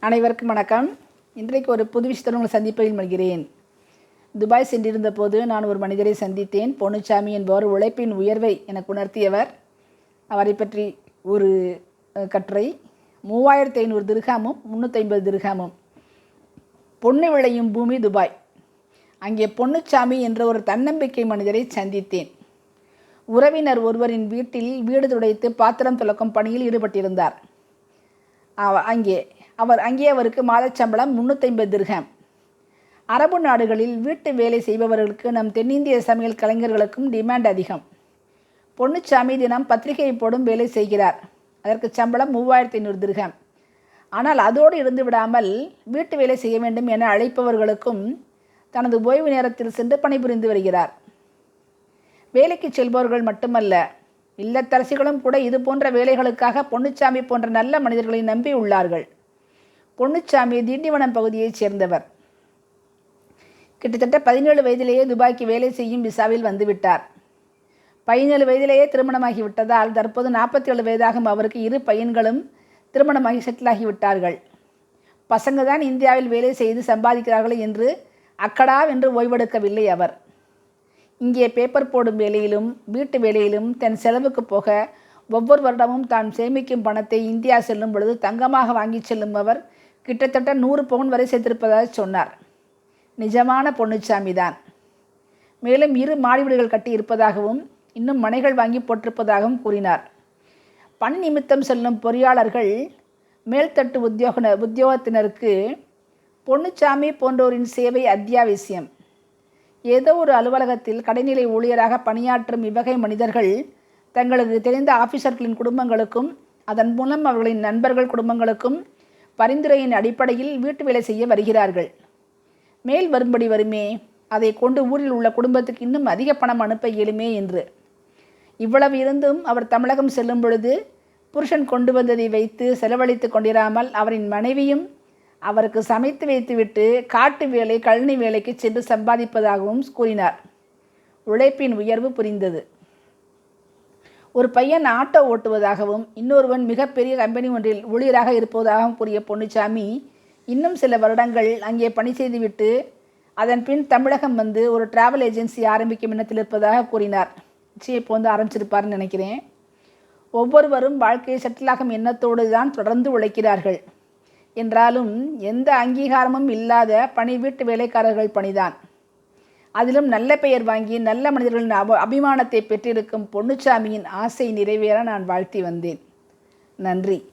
அனைவருக்கும் வணக்கம். இன்றைக்கு ஒரு புது விஷயத்தில் உங்களை சந்திப்பதில் மகிழ்கிறேன். துபாய் சென்றிருந்த போது நான் ஒரு மனிதரை சந்தித்தேன். பொன்னுச்சாமி என்பவர் உழைப்பின் உயர்வை எனக்கு உணர்த்தியவர். அவரை பற்றி ஒரு கட்டுரை. மூவாயிரத்தி ஐநூறு திருகாமும் முந்நூற்றி ஐம்பது திருகாமும். பொண்ணு விளையும் பூமி துபாய். அங்கே பொன்னுச்சாமி என்ற ஒரு தன்னம்பிக்கை மனிதரை சந்தித்தேன். உறவினர் ஒருவரின் வீட்டில் வீடு துடைத்து பாத்திரம் துலக்கும் பணியில் ஈடுபட்டிருந்தார். அவ- அங்கே அவர் அங்கே அவருக்கு மாதச் சம்பளம் முந்நூற்றி திர்ஹாம். அரபு நாடுகளில் வீட்டு வேலை செய்பவர்களுக்கு நம் தென்னிந்திய சமையல் கலைஞர்களுக்கும் டிமாண்ட் அதிகம். பொன்னுச்சாமி தினம் பத்திரிகை போடும் வேலை செய்கிறார். அதற்கு சம்பளம் மூவாயிரத்தி ஐநூறு திருகம் ஆனால் அதோடு இருந்து விடாமல் வீட்டு வேலை செய்ய வேண்டும் என அழைப்பவர்களுக்கும் தனது ஓய்வு நேரத்தில் சென்று பணிபுரிந்து வருகிறார். வேலைக்கு செல்பவர்கள் மட்டுமல்ல இல்லத்தரசிகளும் கூட இது போன்ற வேலைகளுக்காக பொன்னுச்சாமி போன்ற நல்ல மனிதர்களை நம்பி உள்ளார்கள். பொன்னுச்சாமி திண்டிவனம் பகுதியைச் சேர்ந்தவர். கிட்டத்தட்ட பதினேழு வயதிலேயே துபாய்க்கு வேலை செய்யும் விசாவில் வந்துவிட்டார். பதினேழு வயதிலேயே திருமணமாகி விட்டதால் தற்போது நாற்பத்தி ஏழு வயதாகும் அவருக்கு இரு பையன்களும் திருமணமாகி செட்டிலாகி விட்டார்கள். பசங்க தான் இந்தியாவில் வேலை செய்து சம்பாதிக்கிறார்கள் என்று அக்கடா என்று ஓய்வெடுக்கவில்லை அவர். இங்கே பேப்பர் போடும் வேலையிலும் வீட்டு வேலையிலும் தன் செலவுக்கு போக ஒவ்வொரு வருடமும் தான் சேமிக்கும் பணத்தை இந்தியா செல்லும் பொழுது தங்கமாக வாங்கி செல்லும் அவர் கிட்டத்தட்ட நூறு பவுன் வரை சேர்த்திருப்பதாக சொன்னார். நிஜமான பொன்னுச்சாமி தான். மேலும் இரு மாடி வீடுகள் கட்டி இருப்பதாகவும் இன்னும் மனைகள் வாங்கி போட்டிருப்பதாகவும் கூறினார். பணி நிமித்தம் செல்லும் பொறியாளர்கள் மேல்தட்டு உத்தியோக உத்தியோகத்தினருக்கு பொன்னுச்சாமி போன்றோரின் சேவை அத்தியாவசியம். ஏதோ ஒரு அலுவலகத்தில் கடைநிலை ஊழியராக பணியாற்றும் இவ்வகை மனிதர்கள் தங்களுக்கு தெரிந்த ஆபீசர்களின் குடும்பங்களுக்கும் அதன் மூலம் அவர்களின் நண்பர்கள் குடும்பங்களுக்கும் பரிந்துரையின் அடிப்படையில் வீட்டு வேலை செய்ய வருகிறார்கள். மேல் வரும்படி வருமே அதை கொண்டு ஊரில் உள்ள குடும்பத்துக்கு இன்னும் அதிக பணம் அனுப்ப இயலுமே என்று. இவ்வளவு இருந்தும் அவர் தமிழகம் செல்லும் பொழுது புருஷன் கொண்டு வந்ததை வைத்து செலவழித்து கொண்டிராமல் அவரின் மனைவியும் அவருக்கு சமைத்து வைத்துவிட்டு காட்டு வேலை கழனி வேலைக்கு சென்று சம்பாதிப்பதாகவும் கூறினார். உழைப்பின் உயர்வு புரிந்தது. ஒரு பையன் ஆட்டோ ஓட்டுவதாகவும் இன்னொருவன் மிகப்பெரிய கம்பெனி ஒன்றில் ஊழியராக இருப்பதாகவும் கூறிய பொன்னுச்சாமி இன்னும் சில வருடங்கள் அங்கே பணி செய்துவிட்டு அதன் பின் தமிழகம் வந்து ஒரு டிராவல் ஏஜென்சி ஆரம்பிக்கும் எண்ணத்தில் இருப்பதாக கூறினார். நிச்சயம் இப்போ வந்து ஆரம்பிச்சிருப்பாருன்னு நினைக்கிறேன். ஒவ்வொருவரும் வாழ்க்கையை செட்டிலாகும் எண்ணத்தோடு தான் தொடர்ந்து உழைக்கிறார்கள். என்றாலும் எந்த அங்கீகாரமும் இல்லாத பணி வீட்டு வேலைக்காரர்கள் பணிதான். அதிலும் நல்ல பெயர் வாங்கி நல்ல மனிதர்களின் அப அபிமானத்தை பெற்றிருக்கும் பொன்னுச்சாமியின் ஆசை நிறைவேற நான் வாழ்த்தி வந்தேன். நன்றி.